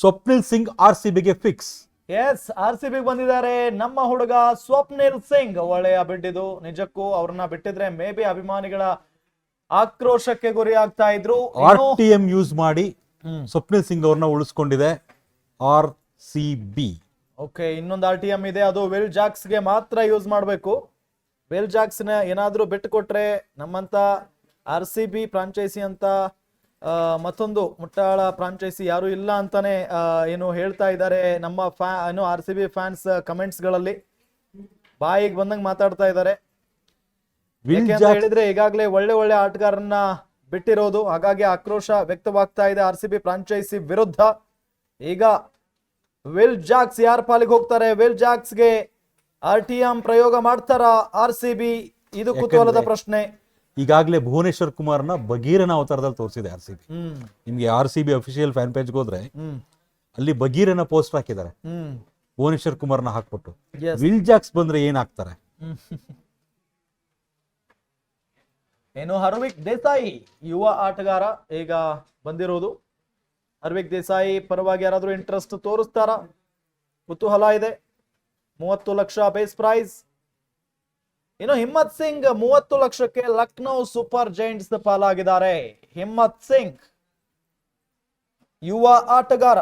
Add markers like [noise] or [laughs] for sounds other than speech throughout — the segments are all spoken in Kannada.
ಸ್ವಪ್ನಿಲ್ ಸಿಂಗ್ ಆರ್ ಸಿ ಬಿಗೆ ಫಿಕ್ಸ್. ಎಸ್ ಆರ್ ಸಿ ಬಿಗೆ ಬಂದಿದ್ದಾರೆ. ನಮ್ಮ ಹುಡುಗ ಸ್ವಪ್ನಿಲ್ ಸಿಂಗ್ ಒಳ್ಳೆಯ ಬಿಟ್ಟಿದ್ದು. ನಿಜಕ್ಕೂ ಅವ್ರನ್ನ ಬಿಟ್ಟಿದ್ರೆ ಮೇ ಬಿ ಅಭಿಮಾನಿಗಳ ಆಕ್ರೋಶಕ್ಕೆ ಗುರಿ ಆಗ್ತಾ ಇದ್ರು ಆರ್ ಟಿ ಎಂ ಯೂಸ್ ಮಾಡಿ ಸ್ವಪ್ನಿಲ್ ಸಿಂಗ್ ಅವ್ರನ್ನ ಉಳಿಸ್ಕೊಂಡಿದೆ. R C B. ಓಕೆ ಇನ್ನೊಂದು ಆರ್ ಟಿ ಎಂ ಇದೆ. ಅದು ವಿಲ್ ಜಾಕ್ಸ್ಗೆ ಮಾತ್ರ ಯೂಸ್ ಮಾಡಬೇಕು. ವಿಲ್ ಜಾಕ್ಸ್ನ ಏನಾದ್ರೂ ಬಿಟ್ಟು ಕೊಟ್ರೆ ನಮ್ಮಂತ ಆರ್ ಸಿ ಬಿ ಫ್ರಾಂಚೈಸಿ ಅಂತ ಮತ್ತೊಂದು ಮುಟ್ಟಾಳ ಫ್ರಾಂಚೈಸಿ ಯಾರು ಇಲ್ಲ ಅಂತಾನೆ ಏನು ಹೇಳ್ತಾ ಇದ್ದಾರೆ ನಮ್ಮ ಫ್ಯಾ ಏನು ಆರ್ ಸಿ ಬಿ ಫ್ಯಾನ್ಸ್ ಕಮೆಂಟ್ಸ್ಗಳಲ್ಲಿ ಬಾಯಿಗೆ ಬಂದಂಗೆ ಮಾತಾಡ್ತಾ ಇದ್ದಾರೆ. ಹೇಳಿದ್ರೆ ಈಗಾಗಲೇ ಒಳ್ಳೆ ಒಳ್ಳೆ ಆಟಗಾರನ್ನ ಬಿಟ್ಟಿರೋದು ಹಾಗಾಗಿ ಆಕ್ರೋಶ ವ್ಯಕ್ತವಾಗ್ತಾ ಇದೆ ಆರ್ ಸಿ ಬಿ ಫ್ರಾಂಚೈಸಿ ವಿರುದ್ಧ. ಈಗ ವಿಲ್ ಜಾಕ್ಸ್ ಯಾರ ಪಾಲಿಗೆ ಹೋಗ್ತಾರೆ? ವಿಲ್ ಜಾಕ್ಸ್ಗೆ ಆರ್ ಟಿ ಎಂ ಪ್ರಯೋಗ ಮಾಡ್ತಾರಾ ಆರ್ ಸಿ ಬಿ ಇದು ಕುತೂಹಲದ ಪ್ರಶ್ನೆ. ಈಗಾಗಲೇ ಭುವನೇಶ್ವರ್ ಕುಮಾರ್ನ ಬಗೀರನ ಅವತಾರದಲ್ಲಿ ತೋರಿಸಿದೆ ಆರ್ ಸಿ ಬಿ. ನಿಮ್ಗೆ R C B official fan page ಹೋದ್ರೆ ಅಲ್ಲಿ ಬಗೀರನ ಪೋಸ್ಟ್ ಹಾಕಿದ್ದಾರೆ. ಭುವನೇಶ್ವರ್ ಕುಮಾರ್ನ ಹಾಕ್ಬಿಟ್ಟು. ವಿಲ್ ಜಾಕ್ಸ್ ಬಂದ್ರೆ ಏನ್ ಹಾಕ್ತಾರೆ? [laughs] ಏನು ಹರ್ವಿಕ್ ದೇಸಾಯಿ ಯುವ ಆಟಗಾರ ಈಗ ಬಂದಿರೋದು. ಹರ್ವಿಕ್ ದೇಸಾಯಿ ಪರವಾಗಿ ಯಾರಾದರೂ ಇಂಟ್ರೆಸ್ಟ್ ತೋರಿಸ್ತಾರ? ಕುತೂಹಲ ಇದೆ. ಮೂವತ್ತು ಲಕ್ಷ ಬೇಸ್ ಪ್ರೈಸ್ ಇನ್ನು ಹಿಮ್ಮತ್ ಸಿಂಗ್ ಮೂವತ್ತು ಲಕ್ಷಕ್ಕೆ ಲಕ್ನೋ ಸೂಪರ್ ಜೈಂಟ್ಸ್ ಪಾಲಾಗಿದ್ದಾರೆ. ಹಿಮ್ಮತ್ ಸಿಂಗ್ ಯುವ ಆಟಗಾರ.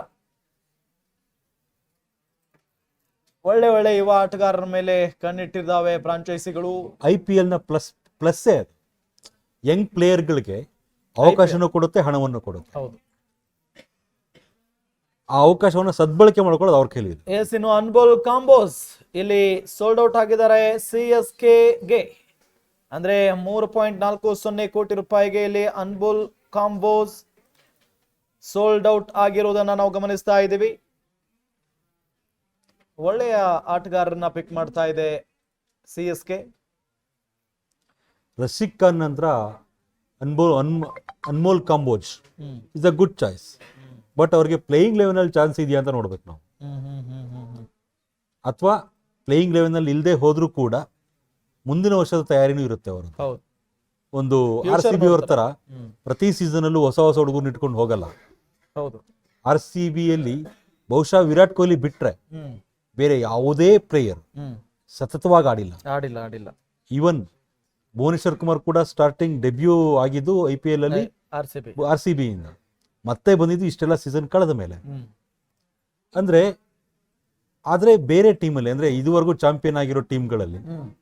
ಒಳ್ಳೆ ಒಳ್ಳೆ ಯುವ ಆಟಗಾರರ ಮೇಲೆ ಕಣ್ಣಿಟ್ಟಿದ್ದಾವೆ ಫ್ರಾಂಚೈಸಿಗಳು. ಐ ಪಿ ಎಲ್ನ ಪ್ಲಸ್ ಪ್ಲಸ್ ಅದು. ಯಂಗ್ ಪ್ಲೇಯರ್ಗಳಿಗೆ ಅವಕಾಶನೂ ಕೊಡುತ್ತೆ ಹಣವನ್ನು ಕೊಡುತ್ತೆ. ಹೌದು. ಆ ಅವಕಾಶವನ್ನು ಸದ್ಬಳಕೆ ಮಾಡ್ಕೊಳ್ಳೋದು ಅವ್ರ ಕೈಲಿ ಎಸ್ ಇನ್ನು ಅನ್ಬೋಲ್ ಕಾಂಬೋಸ್ ಇಲ್ಲಿ ಸೋಲ್ಡ್ ಔಟ್ ಆಗಿದ್ದಾರೆ ಸಿ ಎಸ್ ಕೆಗೆ ಅಂದ್ರೆ ಮೂರು ಪಾಯಿಂಟ್ ನಾಲ್ಕು ಸೊನ್ನೆ ಕೋಟಿ ರೂಪಾಯಿಗೆ ಇಲ್ಲಿ ಅನ್ಬುಲ್ ಕಾಂಬೋಸ್ ಸೋಲ್ಡ್ ಔಟ್ ಆಗಿರುವುದನ್ನ ನಾವು ಗಮನಿಸ್ತಾ ಇದ್ದೀವಿ. ಒಳ್ಳೆಯ ಆಟಗಾರರನ್ನ ಪಿಕ್ ಮಾಡ್ತಾ ಇದೆ C S K Rasikh Khan ನಂತರ ಅನ್ಬೋಲ್ ಅನ್ Anmol Kamboj is a good choice but ಅವ್ರಿಗೆ ಪ್ಲೇಯಿಂಗ್ ಲೆವೆಲ್ ಚಾನ್ಸ್ ಇದೆಯಾ ಅಂತ ನೋಡ್ಬೇಕು ನಾವು. ಅಥವಾ ಪ್ಲೇಯಿಂಗ್ ಲೆವೆನ್ನಲ್ಲಿ ಇಲ್ಲದೆ ಹೋದ್ರೂ ಕೂಡ ಮುಂದಿನ ವರ್ಷದ ತಯಾರಿನೂ ಇರುತ್ತೆ ಅವರು ಒಂದು ಆರ್ ಸಿ ಬಿ ಅವ್ರ ತರ ಪ್ರತಿ ಸೀಸನ್ ಅಲ್ಲೂ ಹೊಸ ಹೊಸ ಹುಡುಗರು ಇಟ್ಕೊಂಡು ಹೋಗಲ್ಲ. ಆರ್ ಸಿ ಬಿಯಲ್ಲಿ ಬಹುಶಃ ವಿರಾಟ್ ಕೊಹ್ಲಿ ಬಿಟ್ರೆ ಬೇರೆ ಯಾವುದೇ ಪ್ಲೇಯರ್ ಸತತವಾಗಿ ಆಡಿಲ್ಲ. ಆಡಿಲ್ಲ ಆಡಿಲ್ಲ. ಈವನ್ ಭುವನೇಶ್ವರ್ ಕುಮಾರ್ ಕೂಡ ಸ್ಟಾರ್ಟಿಂಗ್ ಡೆಬ್ಯೂ ಆಗಿದ್ದು ಐ ಪಿ ಎಲ್ ಅಲ್ಲಿ ಆರ್ ಸಿ ಬಿ ಬಿಯಿಂದ ಮತ್ತೆ ಬಂದಿದ್ದು ಇಷ್ಟೆಲ್ಲ ಸೀಸನ್ ಕಳೆದ ಮೇಲೆ. ಅಂದ್ರೆ ಆದ್ರೆ ಬೇರೆ ಟೀಮಲ್ಲಿ ಅಂದ್ರೆ ಇದುವರೆಗೂ ಚಾಂಪಿಯನ್ ಆಗಿರೋ ಟೀಮ್ಗಳಲ್ಲಿ